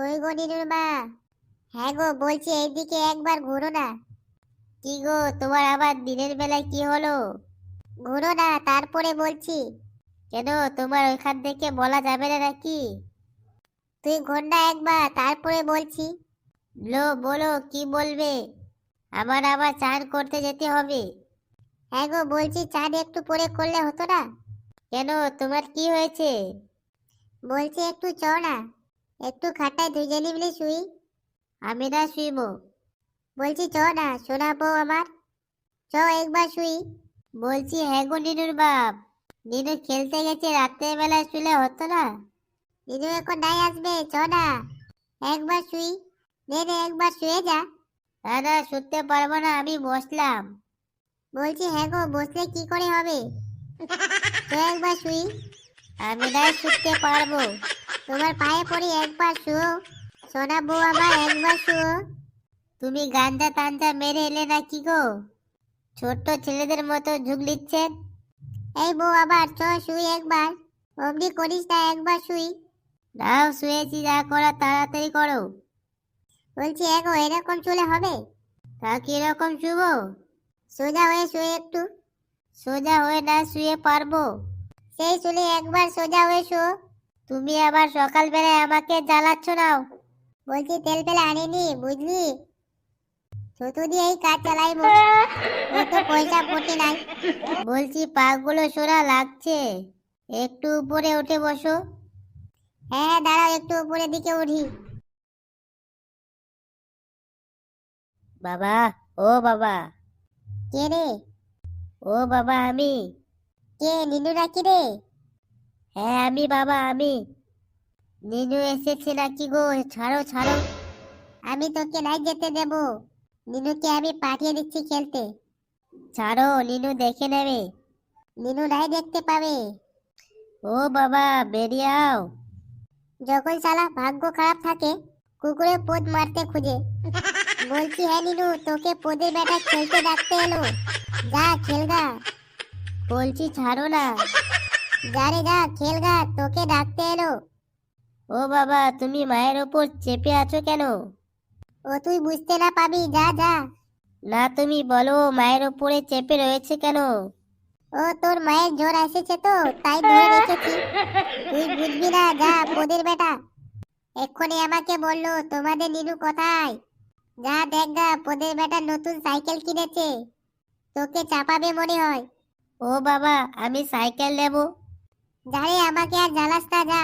কই গো নিনুর মা। হ্যাঁ গো, বলছি এইদিকে একবার ঘুরো না। কি গো, তোমার আবার দিনের বেলায় কি হলো? ঘুরো না, তারপরে বলছি। কেন, তোমার ওইখান থেকে বলা যাবে না নাকি? তুই ঘোর না একবার, তারপরে বলছি। লো, বলো, কি বলবে? আমার আবার চান করতে যেতে হবে। হ্যাঁ গো, বলছি চান একটু পরে করলে হতো না। কেন, তোমার কি হয়েছে? বলছি একটু চ না। একটু খাটায় দুজনে মিলে শুই আমি না শুইব। বলছি, চ না শোনাবো আমার। চ একবার শুই। বলছি হ্যাঁ গো নিনুর বাপ। নিনু খেলতে গেছে রাত্রের বেলায় শুলে হতো না। নিনু এখন নাই আসবে, চ না। একবার শুই। নে একবার শুয়ে যা। না শুতে পারব না, আমি বসলাম। বলছি হ্যাঁ গো, বসলে কি করে হবে? একবার শুই। আমি না শুতে পারব। তোমার পায়ে পড়ি একবার শুও সোনা বউ আমার একবার শুও তুমি গাঞ্জা তাঞ্জা মেরে এলে না কি গো? ছোট্ট ছেলেদের মতো ঝুগলিচ্ছেন এই বউ আবার চ, শুই একবার। অমনি করিস না একবার শুই। নাও, শুয়েছি, যা করা তাড়াতাড়ি করো। বলছি এগো এরকম চলে হবে? তা কীরকম শুভ সোজা হয়ে শুয়ে একটু। সোজা হয়ে না শুয়ে পারব? সেই চলে একবার সোজা হয়ে শো তুমি আবার সকালবেলায় আমাকে জ্বালাচ্ছ নাও। বলছি তেল পেলে আনিনি, বুঝলি? শুধু দিয়ে এই কাজ চালাইবো ও তো পয়সা পটি নাই। বলছি পাগুলো সোনা লাগছে। একটু উপরে উঠে বসো। হ্যাঁ দাঁড়াও, একটু উপরের দিকে উঠি। বাবা, ও বাবা। কে রে? ও বাবা, আমি। কে নিনু নাকি রে? হ্যাঁ আমি বাবা, আমি। নিনু এসেছে নাকি গো? ছাড়ো ছাড়ো। আমি তোকে নাই যেতে দেব। নিনুকে আমি পাঠিয়ে দিচ্ছি খেলতে। ছাড়ো, নিনু দেখে নেবে। নিনু নাই দেখতে পাবে। ও বাবা বেরিয়ে আও যখন সালা ভাগ্য খারাপ থাকে, কুকুরে পোদ মারতে খুঁজে। বলছি হ্যাঁ নিনু, তোকে পোদের বেটা খেলতে ডাকতে এলো। যা খেলগা বলছি, ছাড়ো না। রে যা খেলগা তোকে ডাকতে এলো। ও বাবা তুমি মায়ের ওপর চেপে আছো কেন? ও তুই বুঝতে না পাবি যা যা। না তুমি বলো মায়ের ওপরে চেপে রয়েছে কেন? ও তোর মায়ের জ্বর এসেছে তো তাই ধরে রেখেছি। তুই বুঝবি না যা পোদের বেটা। এক্ষুনি আমাকে বলল তোমাদের নিনু কোথায়? যা দেখ গা পোদের বেটা নতুন সাইকেল কিনেছে। তোকে চাপাবে মনে হয়। ও বাবা আমি সাইকেল নেব। যারে আমাকে আর জ্বালাস না যা।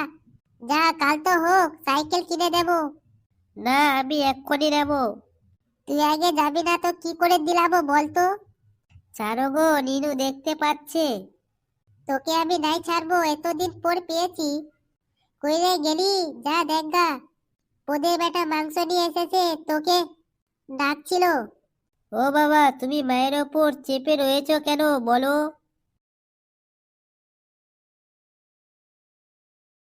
যা কাল তো হোক সাইকেল কিনে দেব। না আমি এক্ষুনি নেব। তুই আগে যাবি না তো কি করে দিলাবো বলতো ছাড়ো গো নিনু দেখতে পাচ্ছে। তোকে আমি নাই ছাড়বো এতদিন পর পেয়েছি। কই রে গেলি? যা দেখ গা। ওদের বেটা মাংস নিয়ে এসেছে তোকে ডাকছিল। ও বাবা তুমি মায়ের ওপর চেপে রয়েছো কেন বলো?